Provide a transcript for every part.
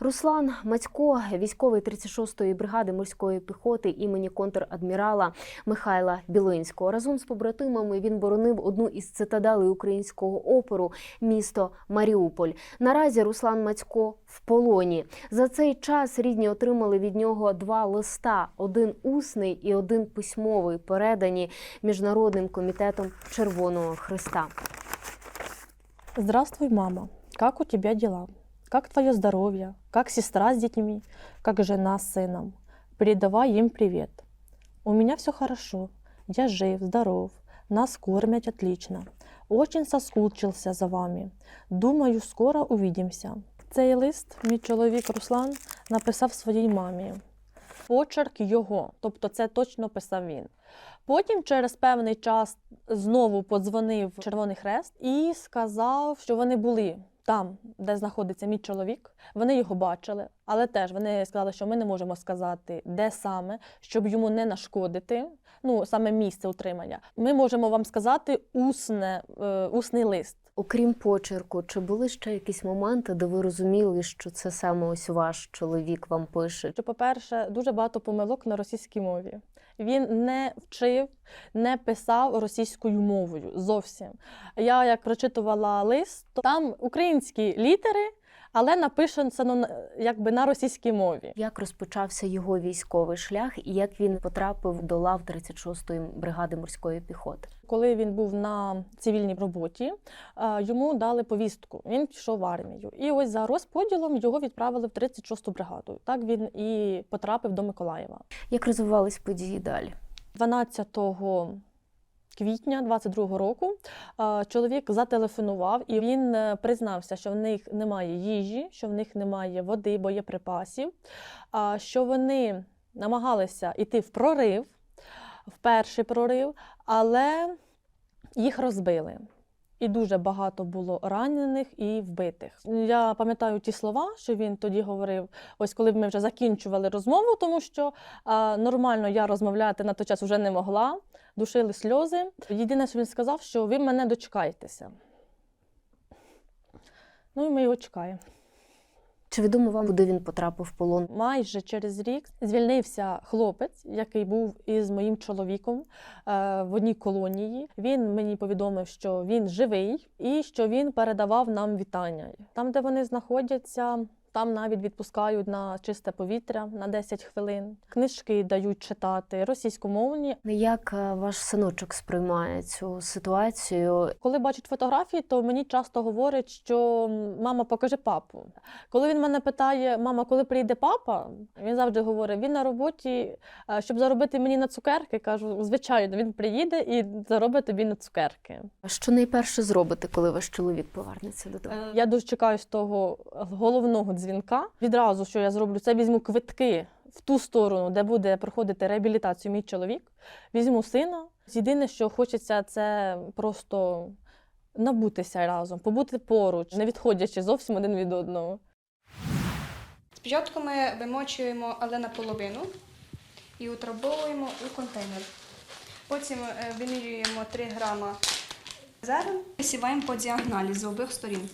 Руслан Мацько, військовий 36-ї бригади морської піхоти імені контрадмірала Михайла Білинського. Разом з побратимами він боронив одну із цитаделей українського опору місто Маріуполь. Наразі Руслан Мацько в полоні. За цей час рідні отримали від нього два листа: один усний і один письмовий, передані міжнародним комітетом Червоного Христа. Здравствуй, мама. Как у тебя дела? Как твое здоровье? Как сестра с детьми? Как жена с сыном? Передавай им привет. У меня все хорошо. Я жив, здоров. Нас кормят отлично. Очень соскучился за вами. Думаю, скоро увидимся. Цей лист мій чоловік Руслан написав своїй мамі. Почерк його, тобто це точно писав він. Потім, через певний час, знову подзвонив Червоний Хрест і сказав, що вони були там, де знаходиться мій чоловік. Вони його бачили, але теж вони сказали, що ми не можемо сказати, де саме, щоб йому не нашкодити. Ну, саме місце утримання. Ми можемо вам сказати усне, е, усний лист. Окрім почерку, чи були ще якісь моменти, де ви розуміли, що це саме ось ваш чоловік вам пише? Що, по-перше, дуже багато помилок на російській мові. Він не вчив, не писав російською мовою зовсім. Я як прочитувала лист, то там українські літери, але написано на- якби на російській мові. Як розпочався його військовий шлях і як він потрапив до лав 36-ї бригади морської піхоти? Коли він був на цивільній роботі, е, йому дали повістку. Він пішов в армію. І ось за розподілом його відправили в 36-ту бригаду. Так він і потрапив до Миколаєва. Як розвивались події далі? 12 квітня 22 року чоловік зателефонував і він е, признався, що в них немає їжі, що в них немає води, боєприпасів, що вони намагалися йти в прорив, в перший прорив, але їх розбили. І дуже багато було ранених і вбитих. Я пам'ятаю ті слова, що він тоді говорив, ось коли ми вже закінчували розмову, тому що а, нормально я розмовляти на той час вже не могла, душили сльози. Єдине, що він сказав, що ви мене дочекаєтеся. Ну і ми його чекаємо. Чи відомо вам, куди він потрапив в полон? Майже через рік звільнився хлопець, який був із моїм чоловіком е, в одній колонії. Він мені повідомив, що він живий і що він передавав нам вітання. Там, де вони знаходяться, там навіть відпускають на чисте повітря на 10 хвилин. Книжки дають читати російськомовні. Як е, ваш синочок сприймає цю ситуацію? Коли бачить фотографії, то мені часто говорять, що мама, покажи папу. Коли він мене питає, мама, коли прийде папа, він завжди говорить, він на роботі, е, щоб заробити мені на цукерки. Кажу, звичайно, він приїде і заробить тобі на цукерки. Що найперше зробите, коли ваш чоловік повернеться додому? Я дуже чекаю з того головного дзвінка. Відразу, що я зроблю, це візьму квитки в ту сторону, де буде проходити реабілітацію мій чоловік. Візьму сина. Єдине, що хочеться, це просто набутися разом, побути поруч, не відходячи зовсім один від одного. Спочатку ми вимочуємо, але наполовину, і утрамбовуємо у контейнер. Потім е, вимірюємо 3 грама зерен, висіваємо по діагоналі з обох сторін.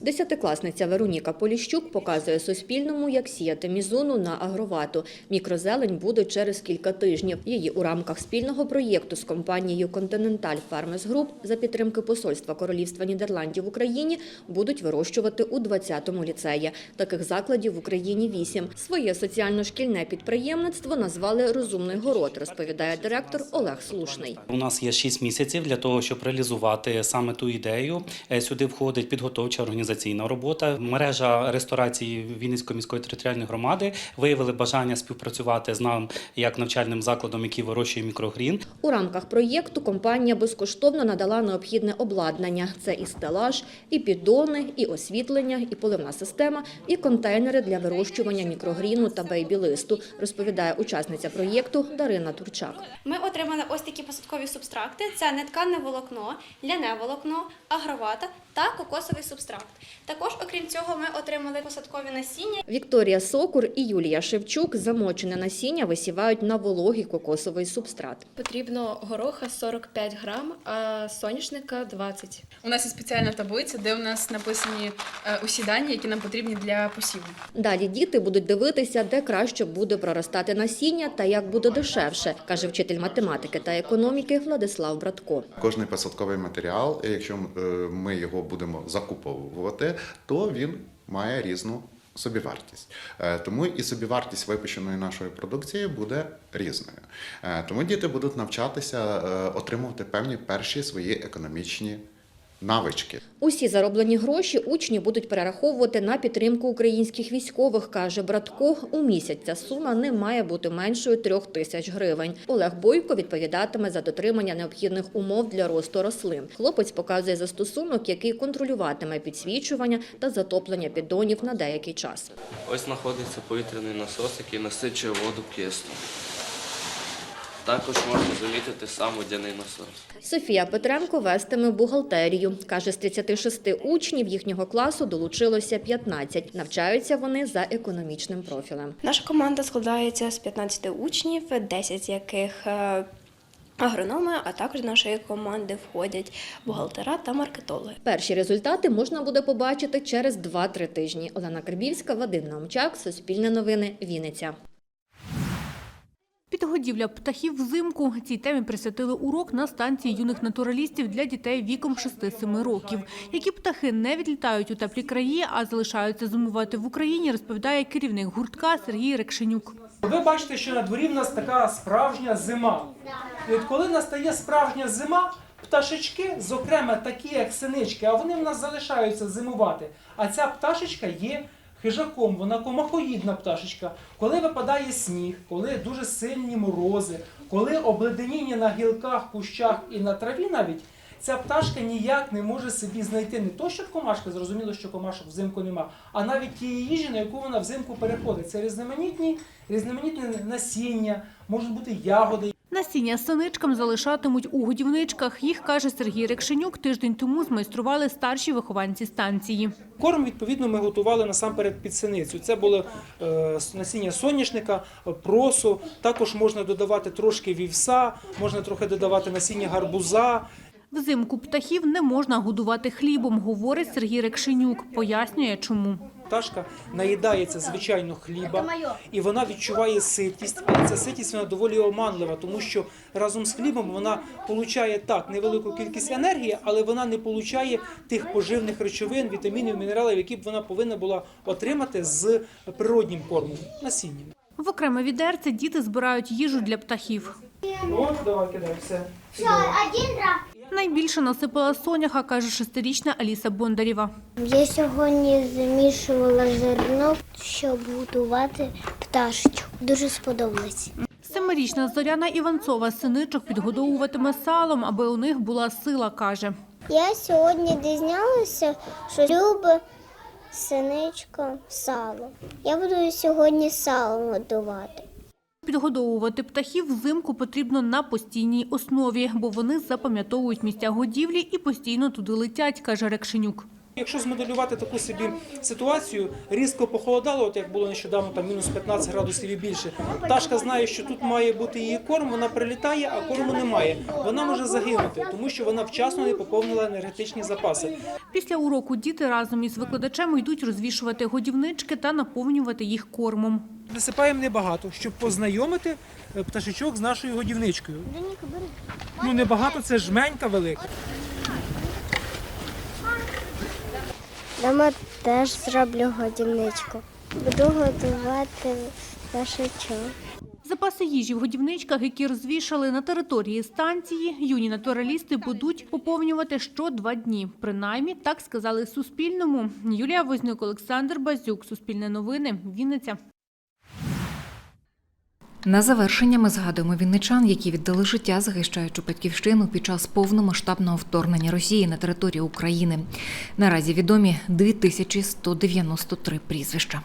Десятикласниця Вероніка Поліщук показує Суспільному, як сіяти мізону на агровату. Мікрозелень буде через кілька тижнів. Її у рамках спільного проєкту з компанією Continental Farmers Group за підтримки Посольства Королівства Нідерландів в Україні будуть вирощувати у 20-му ліцеї. Таких закладів в Україні вісім. Своє соціально-шкільне підприємництво назвали «Розумний город», розповідає директор Олег Слушний. У нас є 6 місяців для того, щоб реалізувати саме ту ідею. Е, Сюди входить підготовча організаційна робота. Мережа ресторації Вінницької міської територіальної громади виявили бажання співпрацювати з нам як навчальним закладом, який вирощує мікрогрін. У рамках проєкту компанія безкоштовно надала необхідне обладнання. Це і стелаж, і піддони, і освітлення, і поливна система, і контейнери для вирощування мікрогріну та бейбі-листу, розповідає учасниця проєкту Дарина Турчак. Ми отримали ось такі посадкові субстракти: це неткане волокно, ляне волокно, агровата та кокосовий субстракт. Також, окрім цього, ми отримали посадкові насіння. Вікторія Сокур і Юлія Шевчук замочене насіння висівають на вологий кокосовий субстрат. Потрібно гороха 45 грам, а соняшника 20. У нас є спеціальна таблиця, де у нас написані е, усі дані, які нам потрібні для посіву. Далі діти будуть дивитися, де краще буде проростати насіння та як буде дешевше, каже вчитель математики та економіки Владислав Братко. Кожний посадковий матеріал, якщо е, ми його будемо закуповувати, то він має різну собівартість. Е, Тому і собівартість випущеної нашої продукції буде різною. Е, Тому діти будуть навчатися е, отримувати певні перші свої економічні навички. Усі зароблені гроші учні будуть перераховувати на підтримку українських військових, каже Братко. У місяць ця сума не має бути меншою трьох тисяч гривень. Олег Бойко відповідатиме за дотримання необхідних умов для росту рослин. Хлопець показує застосунок, який контролюватиме підсвічування та затоплення піддонів на деякий час. Ось знаходиться повітряний насос, який насичує воду киснем. Також можна замітити сам водяний насос. Софія Петренко вестиме бухгалтерію. Каже, з 36 учнів їхнього класу долучилося 15. Навчаються вони за економічним профілем. Наша команда складається з 15 учнів, 10 з яких е, агрономи, а також до нашої команди входять бухгалтера та маркетологи. Перші результати можна буде побачити через 2-3 тижні. Олена Карбівська, Вадим Наумчак, Суспільне новини, Вінниця. Підгодівля птахів взимку цій темі присвятили урок на станції юних натуралістів для дітей віком 6-7 років. Які птахи не відлітають у теплі краї, а залишаються зимувати в Україні, розповідає керівник гуртка Сергій Рекшенюк. Ви бачите, що на дворі в нас така справжня зима. І от коли настає справжня зима, пташечки, зокрема такі, як синички, а вони в нас залишаються зимувати. А ця пташечка є хижаком, вона комахоїдна пташечка. Коли випадає сніг, коли дуже сильні морози, коли обледеніння на гілках, кущах і на траві навіть. Ця пташка ніяк не може собі знайти не то, щоб комашка, зрозуміло, що комашок взимку нема, а навіть тієї їжі, на яку вона взимку переходить. Це різноманітні, різноманітне насіння, можуть бути ягоди. Насіння синичкам залишатимуть у годівничках. Їх, каже Сергій Рекшенюк, тиждень тому змайстрували старші вихованці станції. Корм, відповідно, ми готували насамперед під синицю. Це було е, насіння соняшника, е, просу. Також можна додавати трошки вівса, можна трохи додавати насіння гарбуза. Взимку птахів не можна годувати хлібом, говорить Сергій Рекшенюк. Пояснює, чому. Пташка наїдається звичайно хліба, і вона відчуває ситість. Але ця ситість вона доволі оманлива, тому що разом з хлібом вона получає так невелику кількість енергії, але вона не получає тих поживних речовин, вітамінів, мінералів, які б вона повинна була отримати з природнім кормом, насінням. В окреме відерце діти збирають їжу для птахів. От, давай кидай все. Найбільше насипала соняха, каже шестирічна Аліса Бондарєва. Я сьогодні замішувала зерно, щоб готувати пташечку. Дуже сподобалось. Семирічна Зоряна Іванцова синичок підгодовуватиме салом, аби у них була сила, каже. Я сьогодні дізналася, що любить синичка сало. Я буду сьогодні салом готувати. Підгодовувати птахів взимку потрібно на постійній основі, бо вони запам'ятовують місця годівлі і постійно туди летять, каже Рекшенюк. Якщо змоделювати таку собі ситуацію, різко похолодало, от як було нещодавно, там мінус 15 градусів і більше. Пташка знає, що тут має бути її корм, вона прилітає, а корму немає. Вона може загинути, тому що вона вчасно не поповнила енергетичні запаси. Після уроку діти разом із викладачем йдуть розвішувати годівнички та наповнювати їх кормом. Висипаємо небагато, щоб познайомити е, пташечок з нашою годівничкою. Ну небагато, це жменька велика. Дома теж зроблю годівничку. Буду готувати пташечок. Запаси їжі в годівничках, які розвішали на території станції, юні натуралісти будуть поповнювати що два дні. Принаймні, так сказали Суспільному. Юлія Вознюк, Олександр Базюк, Суспільне новини, Вінниця. На завершення ми згадуємо вінничан, які віддали життя, захищаючи батьківщину під час повномасштабного вторгнення Росії на територію України. Наразі відомі 2193 прізвища.